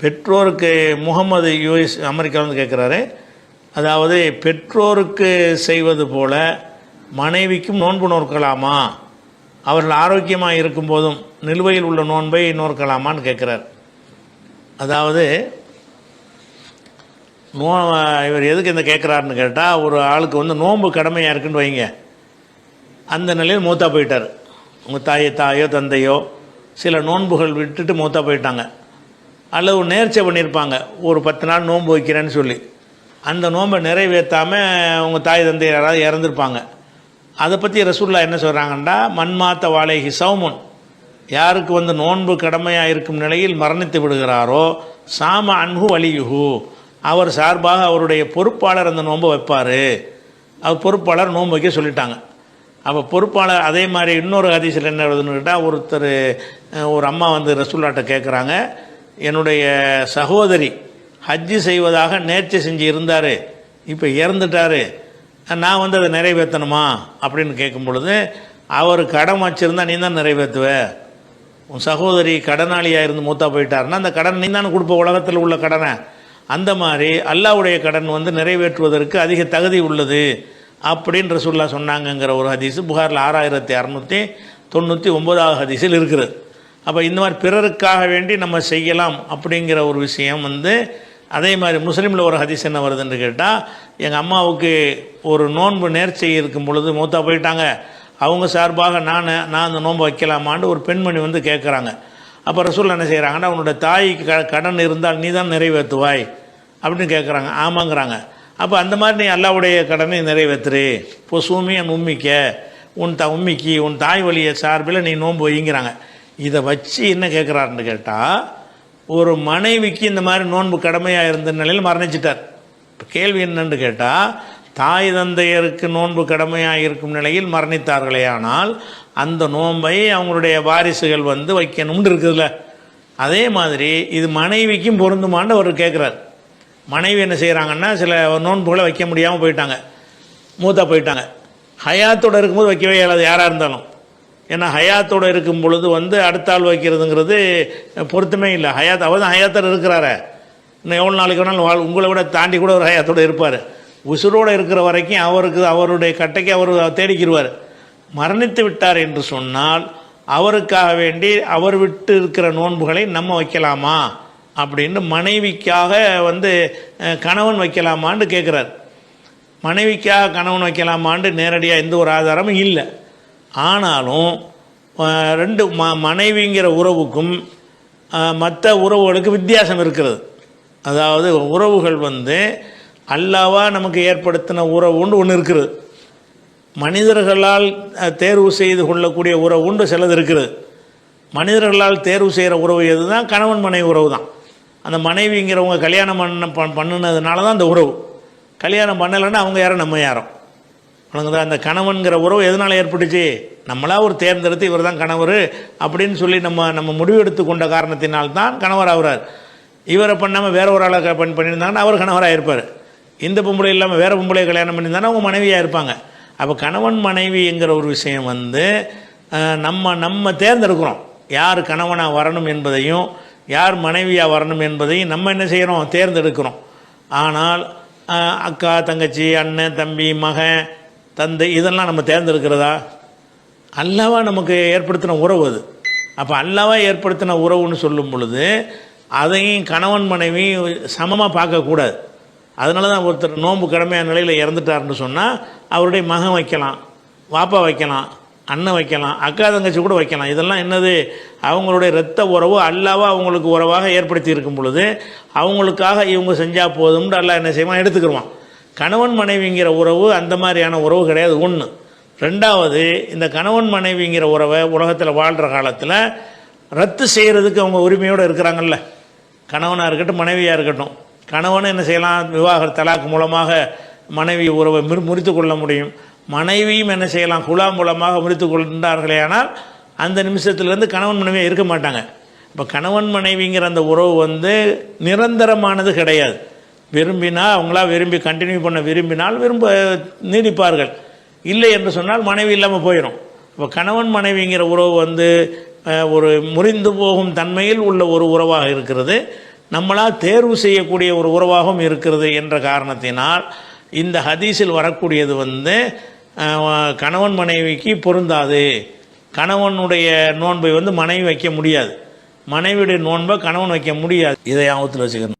பெற்றோருக்கு முகமது யூஎஸ் அமெரிக்காவிலேருந்து கேட்குறாரு அதாவது பெற்றோருக்கு செய்வது போல மனைவிக்கும் நோன்பு நோக்கலாமா அவர்கள் ஆரோக்கியமாக இருக்கும்போதும் நிலுவையில் உள்ள நோன்பை நோக்கலாமான்னு கேட்குறார் அதாவது நோ இவர் எதுக்கு இந்த கேட்குறாருன்னு கேட்டால் ஒரு ஆளுக்கு வந்து நோன்பு கடமையாக இருக்குன்னு வைங்க. அந்த நிலையில் மூத்தா போயிட்டார். உங்கள் தாயை தாயோ தந்தையோ சில நோன்புகள் விட்டுட்டு மூத்தா போயிட்டாங்க. அல்லது ஒரு நேர்ச்சை பண்ணியிருப்பாங்க ஒரு பத்து நாள் நோன்பு வைக்கிறேன்னு சொல்லி. அந்த நோன்பை நிறைவேற்றாமல் உங்கள் தாய் தந்தை யாராவது இறந்துருப்பாங்க. அதை பற்றி ரசூல்லா என்ன சொல்கிறாங்கன்னா மண்மாத்த வாழைகி சௌமுன். யாருக்கு வந்து நோன்பு கடமையாக இருக்கும் நிலையில் மரணித்து விடுகிறாரோ சாம அன்பு வலியுகு அவர் சார்பாக அவருடைய பொறுப்பாளர் அந்த நோன்பை வைப்பார். அவர் பொறுப்பாளர் நோன்பு வைக்க சொல்லிட்டாங்க. அப்போ பொறுப்பாளர் அதே மாதிரி இன்னொரு ஹதீஸில் என்ன வருதுன்னு கேட்டால் ஒருத்தர் ஒரு அம்மா வந்து ரசூல்லாட்ட கேட்குறாங்க என்னுடைய சகோதரி ஹஜ்ஜி செய்வதாக நேர்ச்சி செஞ்சு இருந்தார். இப்போ இறந்துட்டார். நான் வந்து அதை நிறைவேற்றணுமா அப்படின்னு கேட்கும் பொழுது அவர் கடன் வச்சுருந்தா நீ தான் நிறைவேற்றுவ உன் சகோதரி கடனாளியாக இருந்து மூத்தா போயிட்டாருன்னா அந்த கடன் நீ தானே கொடுப்ப உலகத்தில் உள்ள கடனை. அந்த மாதிரி அல்லாவுடைய கடன் வந்து நிறைவேற்றுவதற்கு அதிக தகுதி உள்ளது அப்படின்னு ரசூல்லா சொன்னாங்கங்கிற ஒரு ஹதீஸ் புகாரில் ஆறாயிரத்தி அறநூற்றி தொண்ணூற்றி ஒன்பதாவது ஹதீஸில் இருக்கிறது. அப்போ இந்த மாதிரி பிறருக்காக வேண்டி நம்ம செய்யலாம் அப்படிங்கிற ஒரு விஷயம் வந்து அதே மாதிரி முஸ்லீமில் ஒரு ஹதீஸ் என்ன வருதுன்னு கேட்டால் எங்கள் அம்மாவுக்கு ஒரு நோன்பு நேர்ச்சி இருக்கும் பொழுது மூத்தா போயிட்டாங்க. அவங்க சார்பாக நான் நான் அந்த நோன்பு வைக்கலாமான்னு ஒரு பெண்மணி வந்து கேட்குறாங்க அப்போ ரசூல் என்ன செய்கிறாங்கன்னா உன்னோட தாய்க்கு க கடன் இருந்தால் நீ தான் நிறைவேற்றுவாய் அப்படின்னு கேட்குறாங்க ஆமாங்கிறாங்க. அப்போ அந்த மாதிரி நீ அல்லாவுடைய கடனை நிறைவேற்று. இப்போ சூமி என் உம்மிக்க உன் த உம்மிக்கு உன் தாய் வழியை சார்பில் நீ நோன்பு வைங்கிறாங்க இதை வச்சு என்ன கேட்குறாருன்னு கேட்டால் ஒரு மனைவிக்கு இந்த மாதிரி நோன்பு கடமையாக இருந்த நிலையில் மரணிச்சிட்டார். இப்போ கேள்வி என்னன்னு கேட்டால் தாய் தந்தையருக்கு நோன்பு கடமையாக இருக்கும் நிலையில் மரணித்தார்களே ஆனால் அந்த நோன்பை அவங்களுடைய வாரிசுகள் வந்து வைக்கணும்னு இருக்குதுல்ல. அதே மாதிரி இது மனைவிக்கும் பொருந்துமான்னு அவர் கேட்குறார் மனைவி என்ன செய்கிறாங்கன்னா சில நோன்புகளை வைக்க முடியாமல் போயிட்டாங்க. மூத்தா போயிட்டாங்க. ஹயாத்தோடு இருக்கும்போது வைக்கவே இயலாது யாராக இருந்தாலும். ஏன்னா ஹயாத்தோடு இருக்கும் பொழுது வந்து அடுத்த ஆள் வைக்கிறதுங்கிறது பொருத்தமே இல்லை. ஹயாத் அவர் தான் ஹயாத்தோடு இருக்கிறாரு. இன்னும் எவ்வளோ நாளைக்கு வேணாலும் வாழ் உங்களை விட தாண்டி கூட ஒரு ஹயாத்தோடு இருப்பார். உசுரோடு இருக்கிற வரைக்கும் அவருக்கு அவருடைய கட்டைக்கு அவர் தேடிக்கிடுவார் மரணித்து விட்டார் என்று சொன்னால் அவருக்காக வேண்டி அவர் விட்டு இருக்கிற நோன்புகளை நம்ம வைக்கலாமா? அப்படின்னு மனைவிக்காக வந்து கணவன் வைக்கலாமான்னு கேட்குறார் மனைவிக்காக கணவன் வைக்கலாமான்னு நேரடியாக எந்த ஒரு ஆதாரமும் இல்லை. ஆனாலும் ரெண்டு ம மனைவிங்கிற உறவுக்கும் மற்ற உறவுகளுக்கு வித்தியாசம் இருக்கிறது. அதாவது உறவுகள் வந்து அல்லாவாக நமக்கு ஏற்படுத்தின உறவுன்னு ஒன்று இருக்கிறது மனிதர்களால் தேர்வு செய்து கொள்ளக்கூடிய உறவுண்டு சிலது இருக்கிறது மனிதர்களால் தேர்வு செய்கிற உறவு எது தான் கணவன் மனைவி உறவு தான். அந்த மனைவிங்கிறவங்க கல்யாணம் பண்ண பண்ணினதுனால பண்ணுனதுனால தான் அந்த உறவு. கல்யாணம் பண்ணலைன்னா அவங்க யாரும் நம்ம யாரும். வணங்குதா அந்த கணவன்கிற உறவு எதனால் ஏற்பட்டுச்சு? நம்மளா ஒரு தேர்ந்தெடுத்து இவர் தான் கணவர் அப்படின்னு சொல்லி நம்ம நம்ம முடிவெடுத்து கொண்ட காரணத்தினால் தான் கணவர் ஆகுறார். இவரை பண்ணாமல் வேற ஒரு ஆளை பண்ணி பண்ணியிருந்தாங்கன்னா அவர் கணவராக இருப்பார். இந்த பொம்பளை இல்லாமல் வேறு பொம்பளை கல்யாணம் பண்ணியிருந்தாங்கன்னா அவங்க மனைவியாக இருப்பாங்க. அப்போ கணவன் மனைவிங்கிற ஒரு விஷயம் வந்து நம்ம நம்ம தேர்ந்தெடுக்கிறோம். யார் கணவனாக வரணும் என்பதையும் யார் மனைவியாக வரணும் என்பதையும் நம்ம என்ன செய்கிறோம் தேர்ந்தெடுக்கிறோம். ஆனால் அக்கா தங்கச்சி அண்ணன் தம்பி மகன் தந்தை இதெல்லாம் நம்ம தேர்ந்தெடுக்கிறதா? அல்லாவா நமக்கு ஏற்படுத்தின உறவு அது. அப்போ அல்லாவா ஏற்படுத்தின உறவுன்னு சொல்லும் பொழுது அதையும் கணவன் மனைவி சமமாக பார்க்கக்கூடாது அதனால தான் ஒருத்தர் நோன்பு கடமையான நிலையில் இறந்துட்டாருன்னு சொன்னால் அவருடைய மகன் வைக்கலாம் வாப்பா வைக்கலாம் அண்ணன் வைக்கலாம் அக்கா தங்கச்சி கூட வைக்கலாம். இதெல்லாம் என்னது? அவங்களுடைய இரத்த உறவு அல்லாவா அவங்களுக்கு உறவாக ஏற்படுத்தி இருக்கும் பொழுது அவங்களுக்காக இவங்க செஞ்சால் போதும்னு அல்லா என்ன செய்வான்? எடுத்துக்கிடுவான் கணவன் மனைவிங்கிற உறவு அந்த மாதிரியான உறவு கிடையாது ஒன்று ரெண்டாவது இந்த கணவன் மனைவிங்கிற உறவை உலகத்தில் வாழ்கிற காலத்தில் ரத்து செய்கிறதுக்கு அவங்க உரிமையோடு இருக்கிறாங்கல்ல. கணவனாக இருக்கட்டும் மனைவியாக இருக்கட்டும். கணவன் என்ன செய்யலாம்? விவாக தலாக் மூலமாக மனைவி உறவை முறி முறித்து கொள்ள முடியும். மனைவியும் என்ன செய்யலாம்? குழா மூலமாக முறித்து கொண்டார்களே ஆனால் அந்த நிமிஷத்துலேருந்து கணவன் மனைவியாக இருக்க மாட்டாங்க. இப்போ கணவன் மனைவிங்கிற அந்த உறவு வந்து நிரந்தரமானது கிடையாது. விரும்பினா அவங்களா விரும்பி கண்டினியூ பண்ண விரும்பினால் விரும்ப நீடிப்பார்கள். இல்லை என்று சொன்னால் மனைவி இல்லாமல் போயிடும் இப்போ கணவன் மனைவிங்கிற உறவு வந்து ஒரு முறிந்து போகும் தன்மையில் உள்ள ஒரு உறவாக இருக்கிறது. நம்மளால் தேர்வு செய்யக்கூடிய ஒரு உறவாகவும் இருக்கிறது என்ற காரணத்தினால் இந்த ஹதீஸில் வரக்கூடியது வந்து கணவன் மனைவிக்கு பொருந்தாது. கணவனுடைய நோன்பை வந்து மனைவி வைக்க முடியாது. மனைவியுடைய நோன்பை கணவன் வைக்க முடியாது. இதை ஞாபகத்தில் வச்சுக்கணும்.